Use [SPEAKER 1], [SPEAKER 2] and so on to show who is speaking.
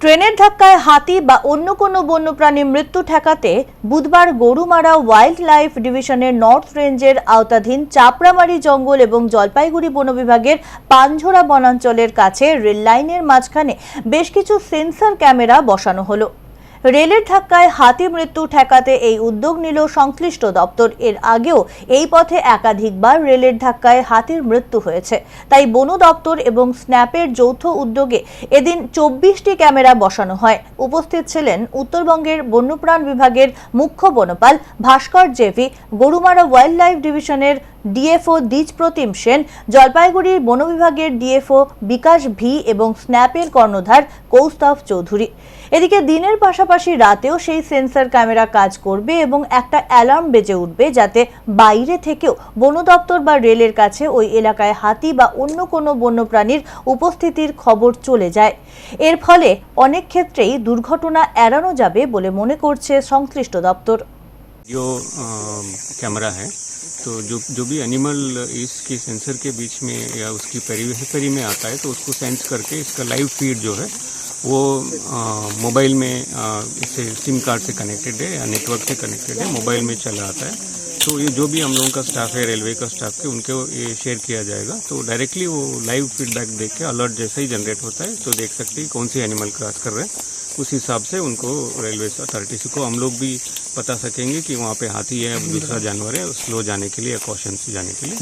[SPEAKER 1] ট্রেনের ধাক্কায় হাতি বা অন্য কোনো বন্যপ্রাণীর মৃত্যু ঠেকাতে বুধবার গরুমারা ওয়াইল্ড লাইফ ডিভিশনের নর্থ রেঞ্জের আওতাধীন চাপড়ামারি জঙ্গল এবং জলপাইগুড়ি বন বিভাগের পানঝোড়া বনাঞ্চলের কাছে রেল লাইনের মাঝখানে বেশ কিছু সেন্সর ক্যামেরা বসানো হলো। রেলের ধাক্কায় হাতি মৃত্যু ঠেকাতে এই উদ্যোগ নিল সংশ্লিষ্ট দপ্তর। এর আগেও এই পথে একাধিকবার রেলের ধাক্কায় হাতির মৃত্যু হয়েছে। তাই বন দপ্তর এবং স্ন্যাপের যৌথ উদ্যোগে এদিন চব্বিশটি ক্যামেরা বসানো হয়। উপস্থিত ছিলেন উত্তরবঙ্গের বন্যপ্রাণ বিভাগের মুখ্য বনপাল Bhaskar JV, Gorumara wildlife ডিভিশনের ডিএফও দ্বিজ প্রতিম সেন, জলপাইগুড়ির বন বিভাগের ডিএফও বিকাশ ভি এবং স্ন্যাপের কর্ণধার কৌস্তভ চৌধুরী। এদিকে দিনের পাশাপাশি রাতেও সেই সেন্সর ক্যামেরা কাজ করবে এবং একটা অ্যালার্ম বেজে উঠবে যাতে বাইরে থেকেও বন দপ্তর বা রেলের কাছে ওই এলাকায় হাতি বা অন্য কোনো বন্যপ্রাণীর উপস্থিতির খবর চলে যায় এর ফলে অনেক ক্ষেত্রেই দুর্ঘটনা এড়ানো যাবে বলে মনে করছে সংশ্লিষ্ট দপ্তর
[SPEAKER 2] जो अ, कैमरा है तो जो जो भी एनिमल इसके सेंसर के बीच में या उसकी पेरीफेरी में आता है तो उसको सेंस करके इसका लाइव फीड जो है वो मोबाइल में इसे सिम कार्ड से कनेक्टेड है, या नेटवर्क से कनेक्टेड है, मोबाइल में चला आता है। तो ये जो भी हम लोगों का स्टाफ है रेलवे का स्टाफ है उनको ये शेयर किया जाएगा। तो डायरेक्टली वो लाइव फीडबैक देख के अलर्ट जैसा ही जनरेट होता है तो देख सकते हैं कौन सी एनिमल क्रॉस कर रहे हैं। उस हिसाब से उनको रेलवे अथॉरिटीज को हम लोग भी बता सकेंगे कि वहाँ पे हाथी है, दूसरा जानवर है स्लो जाने के लिए, या कॉशन से जाने के लिए।